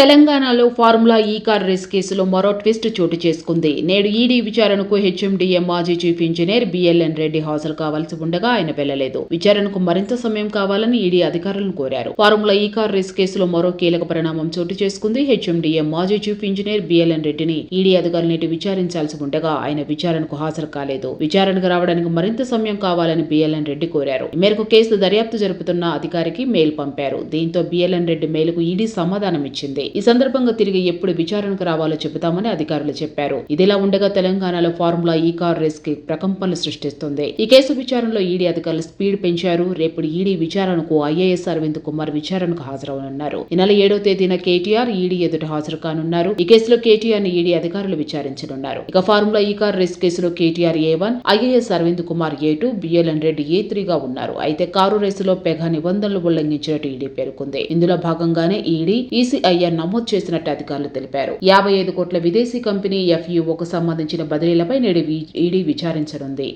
తెలంగాణలో ఫార్ములా ఈ car race కేసులో మరో ట్విస్ట్ చోటు చేసుకుంది. నేడు ఈడీ విచారణకు హెచ్ఎండిఎం మాజీ చీఫ్ ఇంజనీర్ బిఎల్ఎన్ రెడ్డి హాజరు కావాల్సి ఉండగా ఆయన వెళ్ళలేదు విచారణకు మరింత సమయం కావాలని ఈడీ అధికారులను కోరారు. ఫార్ములా ఈ కార్ రేస్ కేసులో మరో కీలక పరిణామం చోటు చేసుకుంది హెచ్ఎండిఎం మాజీ చీఫ్ ఇంజనీర్ బిఎల్ఎన్ రెడ్డిని. ఈడీ అధికారులు నేటి విచారించాల్సి ఉండగా ఆయన విచారణకు హాజరు కాలేదు. విచారణకు రావడానికి మరింత సమయం కావాలని బిఎల్ఎన్ రెడ్డి కోరారు. ఈ మేరకు కేసు దర్యాప్తు జరుపుతున్న అధికారికి మెయిల్ పంపారు. దీంతో బిఎల్ఎన్ రెడ్డి మెయిల్కు ఈడీ సమాధానం ఇచ్చింది ఈ సందర్భంగా తిరిగి ఎప్పుడు విచారణకు రావాలో చెబుతామని అధికారులు చెప్పారు. ఇదిలా ఉండగా తెలంగాణలో ఫార్ములా ఈ కార్ రేస్కి ప్రకంపనలు సృష్టిస్తుంది. ఈ కేసు విచారణలో ఈడీ అధికారులు స్పీడ్ పెంచారు. రేపు ఈడీ విచారణకు ఐఏఎస్ అరవింద్ కుమార్ విచారణకు హాజరవనున్నారు. ఈ నెల ఏడో తేదీన కేటీఆర్ ఈడీ ఎదుట హాజరు కానున్నారు. ఈ కేసులో కేటీఆర్ని ఈడీ అధికారులు విచారించనున్నారు. ఇక ఫార్ములా ఈ కార్ రేస్ కేసులో KTR A one IAS Arvind Kumar A two BLN Reddy A three గా ఉన్నారు. అయితే కారు రేసులో పెగ నిబంధనలు ఉల్లంఘించినట్టు ఈడీ పేర్కొంది. ఇందులో భాగంగానే ఈడీ ఈసీఐఆర్ నమోదు చేసినట్టు అధికారులు తెలిపారు. యాభై ఐదు కోట్ల విదేశీ కంపెనీ ఎఫ్యూఓకు సంబంధించిన బదిలీలపై నేడు ఈడీ విచారించనుంది.